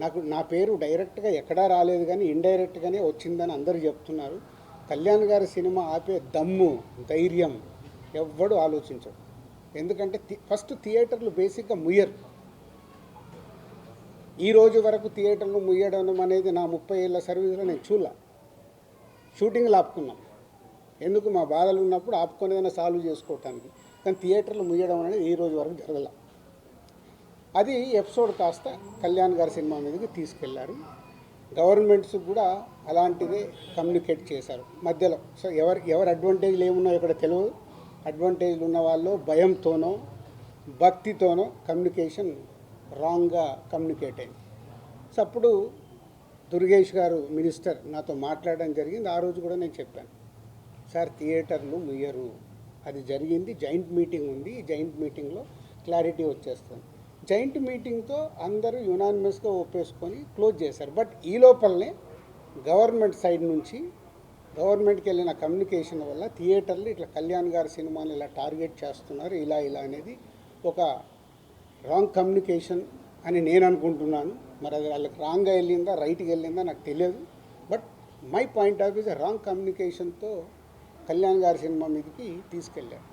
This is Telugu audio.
నాకు నా పేరు డైరెక్ట్గా ఎక్కడా రాలేదు కానీ ఇండైరెక్ట్గానే వచ్చిందని అందరూ చెప్తున్నారు. కళ్యాణ్ గారి సినిమా ఆపే దమ్ము ధైర్యం ఎవ్వడు ఆలోచించడు. ఎందుకంటే ఫస్ట్ థియేటర్లు బేసిక్గా ముయ్యరు. ఈ రోజు వరకు థియేటర్లు ముయ్యడం అనేది నా ముప్పై ఏళ్ళ సర్వీస్లో నేను చూడలే. షూటింగ్లు ఆపుకున్నాం. ఎందుకు మా బాధలు ఉన్నప్పుడు ఆపుకొని సాల్వ్ చేసుకోవటానికి. కానీ థియేటర్లు ముయ్యడం అనేది ఈ రోజు వరకు జరగలేదు అది ఎపిసోడ్ కాస్త కళ్యాణ్ గారి సినిమా మీదకి తీసుకెళ్ళారు. గవర్నమెంట్స్ కూడా అలాంటిదే కమ్యూనికేట్ చేశారు. మధ్యలో సో ఎవరు ఎవరు అడ్వాంటేజ్లు ఏమున్నాయో ఇక్కడ తెలియదు అడ్వాంటేజ్లు ఉన్న వాళ్ళు భయంతోనో భక్తితోనో కమ్యూనికేషన్ రాంగ్గా కమ్యూనికేట్ అయింది. సో అప్పుడు దుర్గేష్ గారు మినిస్టర్ నాతో మాట్లాడడం జరిగింది. ఆ రోజు కూడా నేను చెప్పాను. సార్ థియేటర్లు ముయ్యరు. అది జరిగింది. జాయింట్ మీటింగ్ ఉంది. ఈ జాయింట్ మీటింగ్లో క్లారిటీ వచ్చేస్తుంది. జాయింట్ మీటింగ్తో అందరూ యునానిమస్గా ఒప్పేసుకొని క్లోజ్ చేశారు. బట్ ఈ లోపలనే గవర్నమెంట్ సైడ్ నుంచి గవర్నమెంట్కి వెళ్ళిన కమ్యూనికేషన్ వల్ల థియేటర్లు ఇట్లా కళ్యాణ్ గారి సినిమాని ఇలా టార్గెట్ చేస్తున్నారు ఇలా ఇలా అనేది ఒక రాంగ్ కమ్యూనికేషన్ అని నేను అనుకుంటున్నాను. మరి అది వాళ్ళకి రాంగ్గా వెళ్ళిందా రైట్గా వెళ్ళిందా నాకు తెలియదు. But my point of views wrong కమ్యూనికేషన్తో Kalyan గారి సినిమా మీదకి తీసుకెళ్ళారు.